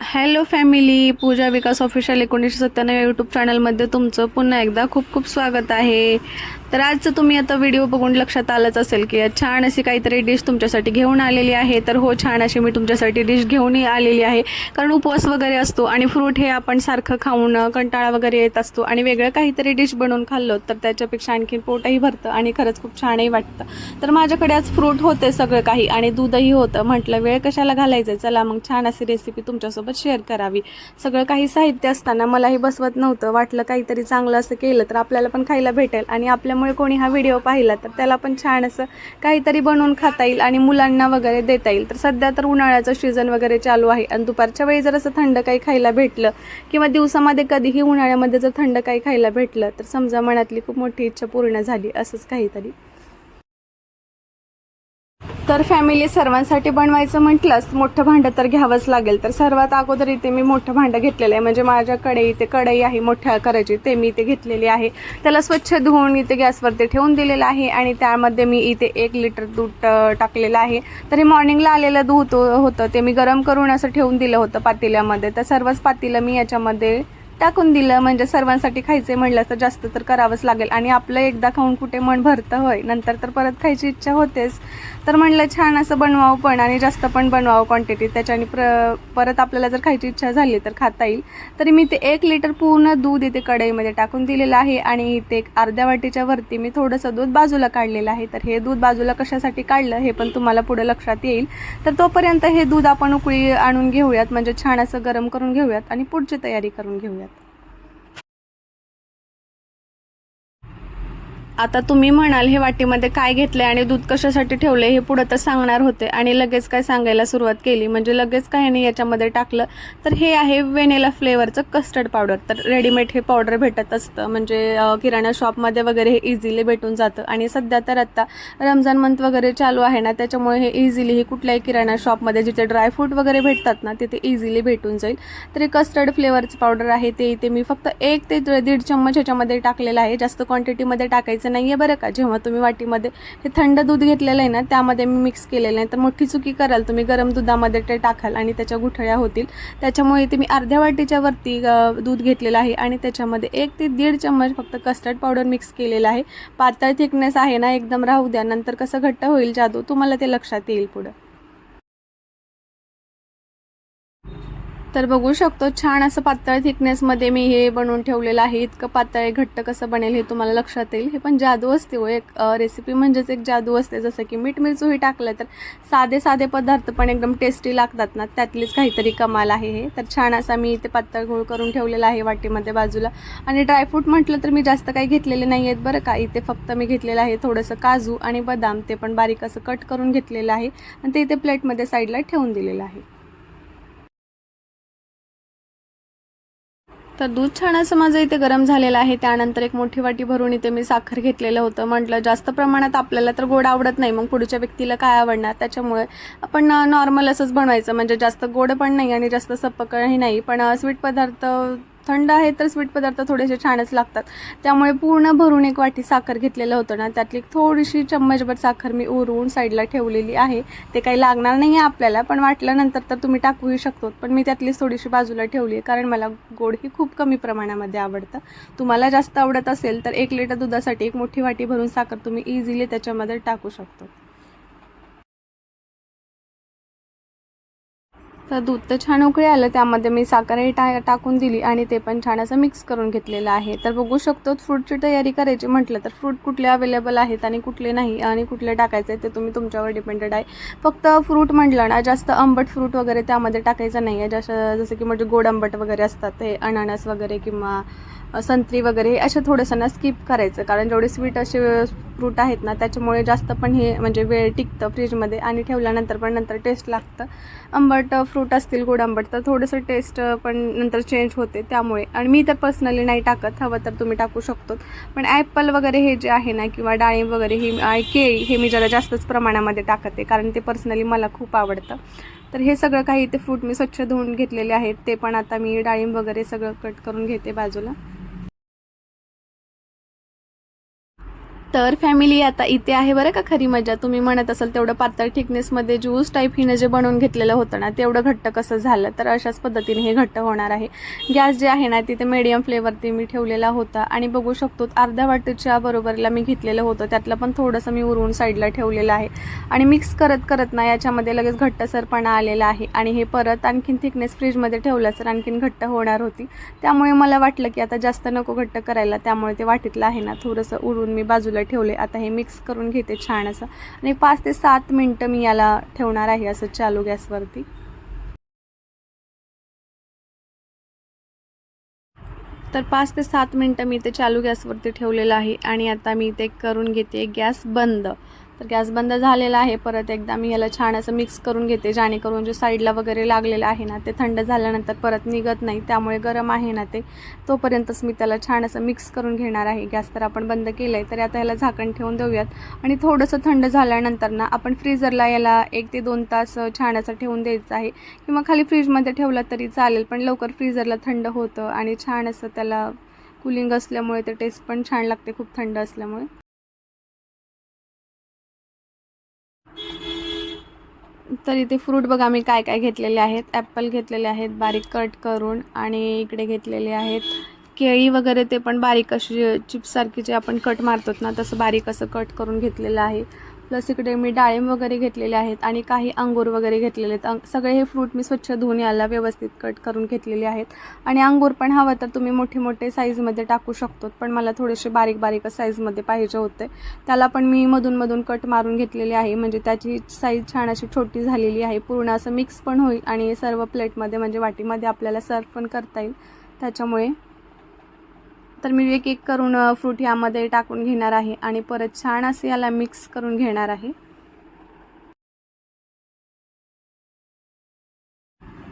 Hello family Pooja Vikas official एकोणीसशे सत्त्याण्णव YouTube चॅनलमध्ये तुमचं पुन्हा एकदा खूप खूप स्वागत आहे. तर आजचं तुम्ही आता व्हिडिओ बघून लक्षात आलंच असेल की छान अशी काहीतरी डिश तुमच्यासाठी घेऊन आलेली आहे. तर हो छान अशी मी तुमच्यासाठी डिश घेऊनही आलेली आहे. कारण उपवास वगैरे असतो आणि फ्रूट हे आपण सारखं खाऊन कंटाळा वगैरे येत असतो आणि वेगळं काहीतरी डिश बनवून खाल्लं तर त्याच्यापेक्षा आणखीन पोटही भरतं आणि खरंच खूप छानही वाटतं. तर माझ्याकडे आज फ्रूट होते सगळं काही आणि दूधही होतं. म्हटलं वेळ कशाला घालायचं चला मग छान अशी रेसिपी तुमच्यासोबत शेअर करावी. सगळं काही साहित्य असताना मलाही बसवत नव्हतं. वाटलं काहीतरी चांगलं असं केलं तर आपल्याला पण खायला भेटेल आणि आपल्या त्यामुळे कोणी हा व्हिडिओ पाहिला तर त्याला पण छान असं काहीतरी बनवून खाता येईल आणि मुलांना वगैरे देता येईल. तर सध्या तर उन्हाळ्याचं सीझन वगैरे चालू आहे आणि दुपारच्या वेळी जर असं थंड काही खायला भेटलं किंवा दिवसामध्ये कधीही उन्हाळ्यामध्ये जर थंड काही खायला भेटलं तर समजा मनातली खूप मोठी इच्छा पूर्ण झाली असंच काहीतरी. तर फॅमिली सर्वांसाठी बनवायचं म्हटलंच मोठं भांडं तर घ्यावंच लागेल. तर सर्वात अगोदर इथे मी मोठं भांडं घेतलेलं आहे. म्हणजे माझ्याकडे इथे कढई आहे मोठ्या आकाराची ते मी इथे घेतलेली आहे. त्याला स्वच्छ धुवून इथे गॅसवरती ठेवून दिलेलं आहे आणि त्यामध्ये मी इथे एक लिटर दूध टाकलेलं आहे. तर हे मॉर्निंगला आलेलं दूध होतं. ते मी गरम करून असं ठेवून दिलं होतं पातेल्यामध्ये. तर सर्वच पातेलं मी याच्यामध्ये टाकून दिलं म्हणजे सर्वांसाठी खायचे म्हणलं तर जास्त तर करावंच लागेल. आणि आपलं एकदा खाऊन कुठे मन भरतं होय नंतर तर परत खायची इच्छा होतेच. तर म्हणलं छान असं बनवावं पण आणि जास्त पण बनवावं क्वांटिटी त्याच्याने प्र परत आपल्याला जर खायची इच्छा झाली तर खाता येईल. तरी मी ते एक लिटर पूर्ण दूध इथे कढईमध्ये टाकून दिलेलं आहे. आणि इथे एक अर्ध्या वाटीच्या वरती मी थोडंसं दूध बाजूला काढलेलं आहे. तर हे दूध बाजूला कशासाठी काढलं हे पण तुम्हाला पुढे लक्षात येईल. तर तोपर्यंत हे दूध आपण उकळी आणून घेऊयात. म्हणजे छान असं गरम करून घेऊयात आणि पुढची तयारी करून घेऊयात. आता तुम्ही म्हणाल हे वाटीमध्ये काय घेतले आणि दूध कशासाठी ठेवले हे पुढं तर सांगणार होते. आणि लगेच काय सांगायला सुरुवात केली. म्हणजे लगेच काय नाही याच्यामध्ये टाकलं. तर हे आहे वेनेला फ्लेवरचं कस्टर्ड पावडर तर रेडीमेड हे पावडर भेटत असतं. म्हणजे किराणा शॉपमध्ये वगैरे हे इझिली भेटून जातं. आणि सध्या तर आत्ता रमजान मंथ वगैरे चालू आहे ना त्याच्यामुळे हे इझिली हे कुठल्याही किराणा शॉपमध्ये जिथे ड्रायफ्रूट वगैरे भेटतात ना तिथे इझिली भेटून जाईल. तर हे कस्टर्ड फ्लेवरचं पावडर आहे ते इथे मी फक्त एक ते दीड चम्मच ह्याच्यामध्ये टाकलेलं आहे. जास्त क्वांटिटीमध्ये टाकायचं नाही आहे बरं का. जेव्हा तुम्ही वाटीमध्ये हे थंड दूध घेतलेलं आहे ना त्यामध्ये मी मिक्स केलेलं आहे. तर मोठी चुकी कराल तुम्ही गरम दुधामध्ये ते टाकाल आणि त्याच्या गुठळ्या होतील. त्याच्यामुळे इथे मी अर्ध्या वाटीच्या वरती दूध घेतलेलं आहे आणि त्याच्यामध्ये एक ते दीड चम्मच फक्त कस्टर्ड पावडर मिक्स केलेलं आहे. पातळ थिकनेस आहे ना एकदम राहू द्या. नंतर कसं घट्ट होईल जादू तुम्हाला ते लक्षात येईल पुढं. तर बघू शकतो छान असं पातळ थिकनेसमध्ये मी हे बनवून ठेवलेलं आहे. इतकं पातळ आहे, घट्ट कसं बनेल हे तुम्हाला लक्षात येईल. हे पण जादू असते हो. एक रेसिपी म्हणजेच एक जादू असते. जसं की मीठ मिरचूही टाकलं तर साधे साधे पदार्थ पण एकदम टेस्टी लागतात ना. त्यातलीच काहीतरी कमाल आहे हे. तर छान असा मी इथे पातळ गोळ करून ठेवलेला आहे वाटीमध्ये बाजूला. आणि ड्रायफ्रूट म्हटलं तर मी जास्त काही घेतलेले नाही आहेत बरं का. इथे फक्त मी घेतलेलं आहे थोडंसं काजू आणि बदाम. ते पण बारीक असं कट करून घेतलेलं आहे. आणि ते इथे प्लेटमध्ये साईडला ठेवून दिलेलं आहे. तर दूध छान असं माझं इथे गरम झालेलं आहे. त्यानंतर एक मोठी वाटी भरून इथे मी साखर घेतलेलं होतं. म्हटलं जास्त प्रमाणात आपल्याला तर गोड आवडत नाही. मग पुढच्या व्यक्तीला काय आवडणार? त्याच्यामुळे आपण नॉर्मल असंच बनवायचं. म्हणजे जास्त गोड पण नाही आणि जास्त सप्पकही नाही. पण स्वीट पदार्थ थंड आहे तर स्वीट पदार्थ थोडेसे छानच लागतात. त्यामुळे पूर्ण भरून एक वाटी साखर घेतलेलं होतं ना त्यातली थोडीशी चम्मचभर साखर मी उरून साईडला ठेवलेली आहे. ते काही लागणार नाही आहे आपल्याला पण वाटल्यानंतर तर तुम्ही टाकूही शकतो पण मी त्यातलीच थोडीशी बाजूला ठेवली आहे कारण मला गोड ही खूप कमी प्रमाणामध्ये आवडतं. तुम्हाला जास्त आवडत असेल तर एक लिटर दुधासाठी एक मोठी वाटी भरून साखर तुम्ही इझिली त्याच्यामध्ये टाकू शकतो. तर दूध तर छान उकळी आलं त्यामध्ये मी साखरही टा टाकून दिली आणि ते पण छान असं मिक्स करून घेतलेलं आहे. तर बघू शकतो फ्रूटची तयारी करायची म्हटलं तर फ्रूट कुठले अवेलेबल आहेत आणि कुठले नाही आणि कुठले टाकायचे ते तुम्ही तुमच्यावर डिपेंडेड आहे. फक्त फ्रूट म्हटलं ना जास्त आंबट फ्रूट वगैरे त्यामध्ये टाकायचं नाही आहे जसं जसं की म्हणजे गोड आंबट वगैरे असतात ते अननस वगैरे किंवा संत्री वगैरे हे असे थोडंसं ना स्किप करायचं. कारण जेवढे स्वीट असे फ्रूट आहेत ना त्याच्यामुळे जास्त पण हे म्हणजे वेळ टिकतं फ्रीजमध्ये आणि ठेवल्यानंतर पण नंतर टेस्ट लागतं. आंबट फ्रूट असतील गोड आंबट तर थोडंसं टेस्ट पण नंतर चेंज होते त्यामुळे. आणि मी तर पर्सनली नाही टाकत. हवं तर तुम्ही टाकू शकतो पण ॲपल वगैरे हे जे आहे ना किंवा डाळिंब वगैरे ही केळी हे मी जरा जास्तच प्रमाणामध्ये टाकते. कारण ते पर्सनली मला खूप आवडतं. तर हे सगळं काही ते फ्रूट मी स्वच्छ धुवून घेतलेले आहेत. ते पण आता मी डाळिंब वगैरे सगळं कट करून घेते बाजूला. तर फॅमिली आता इथे आहे बरं का खरी मजा. तुम्ही म्हणत असाल तेवढं पातळ थिकनेसमध्ये ज्यूस टाईप हिनं जे बनवून घेतलेलं होतं ना तेवढं घट्ट कसं झालं? तर अशाच पद्धतीने हे घट्ट होणार आहे. गॅस जे आहे ना तिथे मीडियम फ्लेवरती मी ठेवलेला होता. आणि बघू शकतो अर्ध्या वाटीच्या बरोबरीला मी घेतलेलं होतं. त्यातलं पण थोडंसं मी उरून साईडला ठेवलेलं आहे. आणि मिक्स करत करत ना याच्यामध्ये लगेच घट्टसरपणा आलेला आहे. आणि हे परत आणखीन थिकनेस फ्रीजमध्ये ठेवलं तर आणखीन घट्ट होणार होती. त्यामुळे मला वाटलं की आता जास्त नको घट्ट करायला. त्यामुळे ते वाटीतलं आहे ना थोडंसं उरून मी बाजूला ठेवले आता हे मिक्स करून घेते छान असं. आणि पाच ते सात मिनटं मी याला ठेवणार आहे असं चालू गॅसवरती. तर पाच ते सात मिनटं मी ते चालू गॅसवरती ठेवलेलं आहे आणि आता मी ते करून घेते गॅस बंद. तर गॅस बंद झालेला आहे. परत एकदा मी याला छान असं मिक्स करून घेते. जेणेकरून जे साईडला वगैरे लागलेलं आहे ना ते थंड झाल्यानंतर परत निघत नाही. त्यामुळे गरम आहे ना ते. तोपर्यंतच मी त्याला छान असं मिक्स करून घेणार आहे. गॅस तर आपण बंद केलं आहे तर आता याला झाकण ठेवून देऊयात. आणि थोडंसं थंड झाल्यानंतर ना आपण फ्रीजरला याला एक ते दोन तास छान असं ठेवून द्यायचं आहे. किंवा खाली फ्रीजमध्ये ठेवलं तरी चालेल पण लवकर फ्रीजरला थंड होतं आणि छान असं त्याला कुलिंग असल्यामुळे ते टेस्ट पण छान लागते. खूप थंड असल्यामुळे. तर इथे फ्रूट बघा मी काय काय घेतलेले आहेत. ॲपल घेतलेले आहेत बारीक कट करून आणि इकडे घेतलेले आहेत. केळी वगैरे ते पण बारीक अशी चिप्ससारखी जे आपण कट मारतो ना तसं बारीक असं कट करून घेतलेलं आहे. प्लस इकडे मी डाळिंब वगैरे घेतलेले आहेत आणि काही अंगूर वगैरे घेतलेले आहेत. सगळे हे फ्रूट मी स्वच्छ धुवून याला व्यवस्थित कट करून घेतलेले आहेत. आणि अंगूर पण हवं तर तुम्ही मोठे मोठे साईजमध्ये टाकू शकतो पण मला थोडेसे बारीक बारीक साईजमध्ये पाहिजे होते. त्याला पण मी मधून मधून कट मारून घेतलेले आहे. म्हणजे त्याची साईज छान अशी छोटी झालेली आहे. पूर्ण असं मिक्स पण होईल आणि सर्व प्लेटमध्ये म्हणजे वाटीमध्ये आपल्याला सर्व पण करता येईल. त्याच्यामुळे तर मी एक एक करून फ्रूट यामध्ये टाकून घेणार आहे आणि परत छान असे याला मिक्स करून घेणार आहे.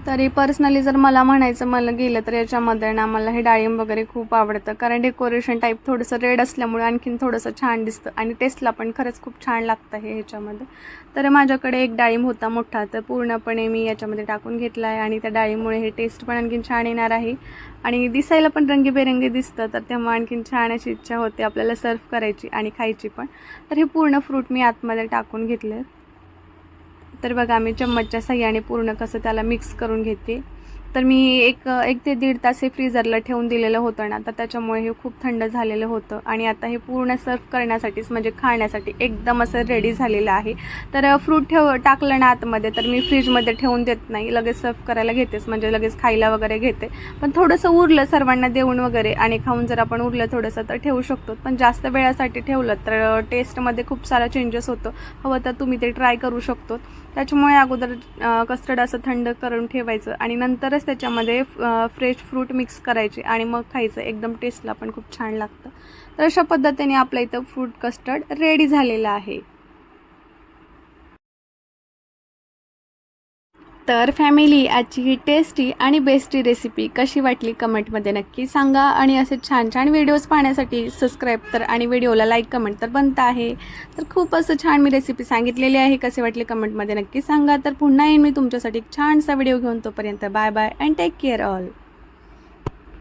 तरी पर्सनली जर मला म्हणायचं मला गेलं तर याच्यामध्ये ना मला हे डाळिंब वगैरे खूप आवडतं. कारण डेकोरेशन टाईप थोडंसं रेड असल्यामुळे आणखीन थोडंसं छान दिसतं. आणि टेस्टला पण खरंच खूप छान लागतं हे ह्याच्यामध्ये. तर माझ्याकडे एक डाळिंब होता मोठा. तर पूर्णपणे मी याच्यामध्ये टाकून घेतला आहे आणि त्या डाळिंबमुळे हे टेस्ट पण आणखीन छान येणार आहे. आणि दिसायला पण रंगीबेरंगी दिसतं. तर तेव्हा आणखीन छान अशी इच्छा होते आपल्याला सर्व करायची आणि खायची पण. तर हे पूर्ण फ्रूट मी आतमध्ये टाकून घेतले तर बघा मी चम्मचच्या सह्याने पूर्ण कसं त्याला मिक्स करून घेते. तर मी एक एक ते दीड तास हे फ्रीजरला ठेवून दिलेलं होतं ना तर त्याच्यामुळे हे खूप थंड झालेलं होतं. आणि आता हे पूर्ण सर्व करण्यासाठीच म्हणजे खाण्यासाठी एकदम असं रेडी झालेलं आहे. तर फ्रूट ठेव टाकलं ना आतमध्ये तर मी फ्रीजमध्ये ठेवून देत नाही. लगेच सर्व करायला घेतेच म्हणजे लगेच खायला वगैरे घेते. पण थोडंसं उरलं सर्वांना देऊन वगैरे आणि खाऊन जर आपण उरलं थोडंसं तर ठेवू शकतो. पण जास्त वेळासाठी ठेवलं तर टेस्टमध्ये खूप सारा चेंजेस होतो. हवं तर तुम्ही ते ट्राय करू शकतो. त्याच्यामुळे अगोदर कस्टर्ड असं थंड करून ठेवायचं आणि नंतरच त्याच्यामध्ये फ्रेश फ्रूट मिक्स करायचे आणि मग खायचं. एकदम टेस्टला पण खूप छान लागतं. तर अशा पद्धतीने आपल्या इथं फ्रूट कस्टर्ड रेडी झालेलं आहे. तर फॅमिली आजची ही टेस्टी आणि बेस्टी रेसिपी कशी वाटली कमेंटमध्ये नक्की सांगा आणि असे छान छान व्हिडिओज पाहण्यासाठी सबस्क्राईब तर आणि व्हिडिओला लाईक कमेंट तर बनता आहे. तर खूप असं छान मी रेसिपी सांगितलेली आहे कसे वाटले कमेंटमध्ये नक्की सांगा. तर पुन्हा येईन मी तुमच्यासाठी एक छानसा व्हिडिओ घेऊन तोपर्यंत bye bye and take care all